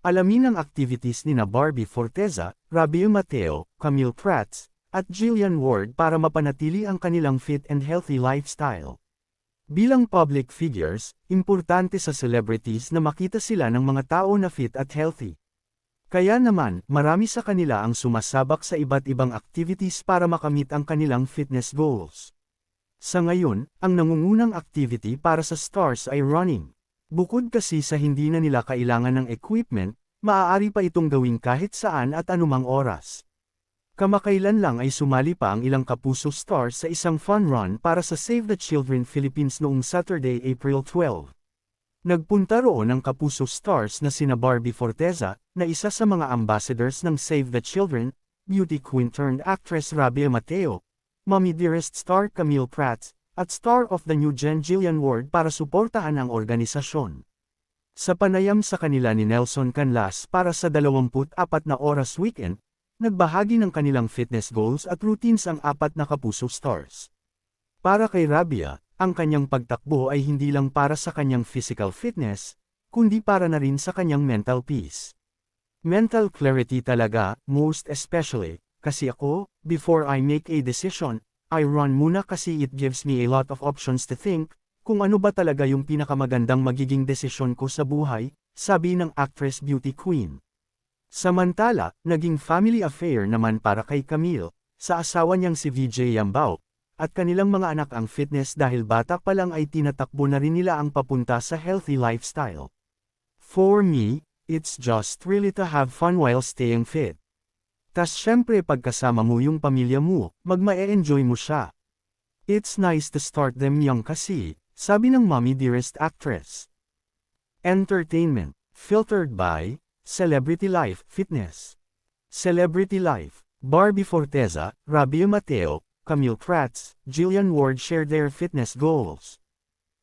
Alamin ang activities ni na Barbie Forteza, Rabio Mateo, Camille Prats, at Jillian Ward para mapanatili ang kanilang fit and healthy lifestyle. Bilang public figures, importante sa celebrities na makita sila ng mga tao na fit at healthy. Kaya naman, marami sa kanila ang sumasabak sa iba't ibang activities para makamit ang kanilang fitness goals. Sa ngayon, ang nangungunang activity para sa stars ay running. Bukod kasi sa hindi na nila kailangan ng equipment, maaari pa itong gawin kahit saan at anumang oras. Kamakailan lang ay sumali pa ang ilang kapuso stars sa isang fun run para sa Save the Children Philippines noong Saturday, April 12. Nagpunta roon ang kapuso stars na sina Barbie Forteza, na isa sa mga ambassadors ng Save the Children, beauty queen turned actress Rabia Mateo, Mommy Dearest star Camille Prats, at star of the new gen Jillian Ward para suportahan ang organisasyon. Sa panayam sa kanila ni Nelson Canlas para sa 24 na oras weekend, Nagbahagi ng kanilang fitness goals at routines ang apat na kapuso stars. Para kay Rabia, ang kanyang pagtakbo ay hindi lang para sa kanyang physical fitness, kundi para na rin sa kanyang mental peace. Mental clarity talaga, most especially, kasi ako, before I make a decision, I run muna kasi it gives me a lot of options to think, kung ano ba talaga yung pinakamagandang magiging desisyon ko sa buhay, sabi ng actress beauty queen. Samantala, naging family affair naman para kay Camille, sa asawa niyang si VJ Yambao, at kanilang mga anak ang fitness dahil bata pa lang ay tinatakbo na rin nila ang papunta sa healthy lifestyle. For me, it's just really to have fun while staying fit. Tas syempre pagkasama mo yung pamilya mo, magma-enjoy mo siya. It's nice to start them young kasi, sabi ng mommy dearest actress. Entertainment, filtered by, Celebrity Life Fitness Celebrity Life Barbie Forteza, Rabio Mateo, Camille Prats, Jillian Ward share their fitness goals.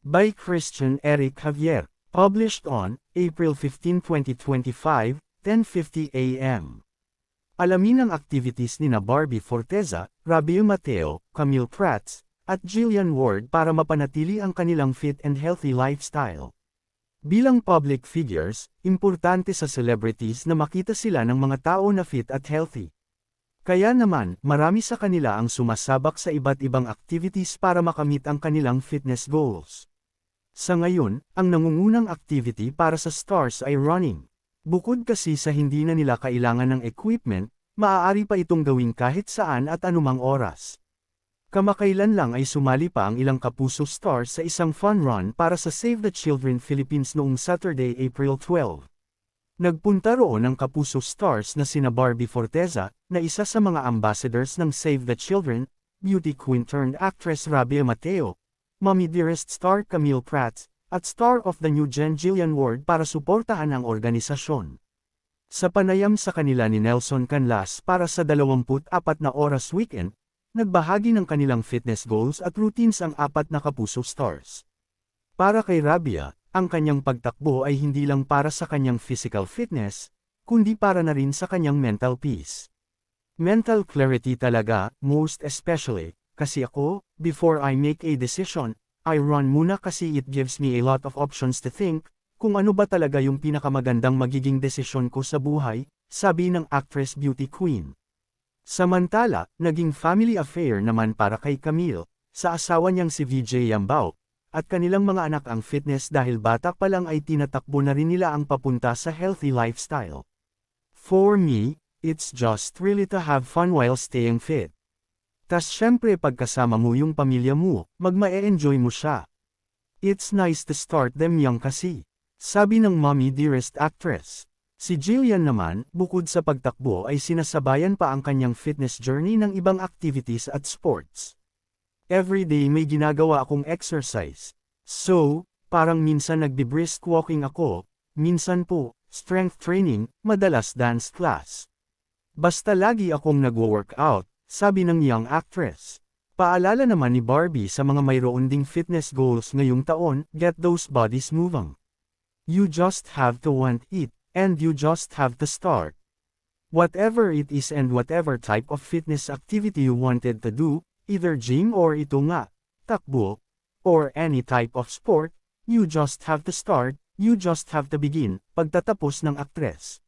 By Christian Eric Javier. Published on April 15, 2025, 10.50 a.m. Alamin ang activities ni na Barbie Forteza, Rabio Mateo, Camille Prats, at Jillian Ward para mapanatili ang kanilang fit and healthy lifestyle. Bilang public figures, importante sa celebrities na makita sila ng mga tao na fit at healthy. Kaya naman, marami sa kanila ang sumasabak sa iba't ibang activities para makamit ang kanilang fitness goals. Sa ngayon, ang nangungunang activity para sa stars ay running. Bukod kasi sa hindi na nila kailangan ng equipment, maaari pa itong gawin kahit saan at anumang oras. Kamakailan lang ay sumali pa ang ilang kapuso stars sa isang fun run para sa Save the Children Philippines noong Saturday, April 12. Nagpunta roon ang kapuso stars na sina Barbie Forteza, na isa sa mga ambassadors ng Save the Children, beauty queen turned actress Rabia Mateo, Mommy Dearest star Camille Prats, at star of the new gen Jillian Ward para suportahan ang organisasyon. Sa panayam sa kanila ni Nelson Canlas para sa 24 na oras weekend, Nagbahagi ng kanilang fitness goals at routines ang apat na kapuso stars. Para kay Rabia, ang kanyang pagtakbo ay hindi lang para sa kanyang physical fitness, kundi para na rin sa kanyang mental peace. Mental clarity talaga, most especially, kasi ako, before I make a decision, I run muna kasi it gives me a lot of options to think, kung ano ba talaga yung pinakamagandang magiging desisyon ko sa buhay, sabi ng actress beauty queen. Samantala, naging family affair naman para kay Camille, sa asawa niyang si VJ Yambao, at kanilang mga anak ang fitness dahil bata pa lang ay tinatakbo na rin nila ang papunta sa healthy lifestyle. For me, it's just really to have fun while staying fit. Tas syempre pagkasama mo yung pamilya mo, magma-enjoy mo siya. It's nice to start them young kasi. Sabi ng mommy dearest actress. Si Jillian naman, bukod sa pagtakbo ay sinasabayan pa ang kanyang fitness journey ng ibang activities at sports. Every day may ginagawa akong exercise. So, parang minsan nagbi-brisk walking ako, minsan po, strength training, madalas dance class. Basta lagi akong nagwo-workout, sabi ng young actress. Paalala naman ni Barbie sa mga mayroon ding fitness goals ngayong taon, get those bodies moving. You just have to want it. And you just have to start. Whatever it is and whatever type of fitness activity you wanted to do, either gym or ito nga, takbo, or any type of sport, you just have to start, You Just Have to Begin, pagtatapos ng aktres.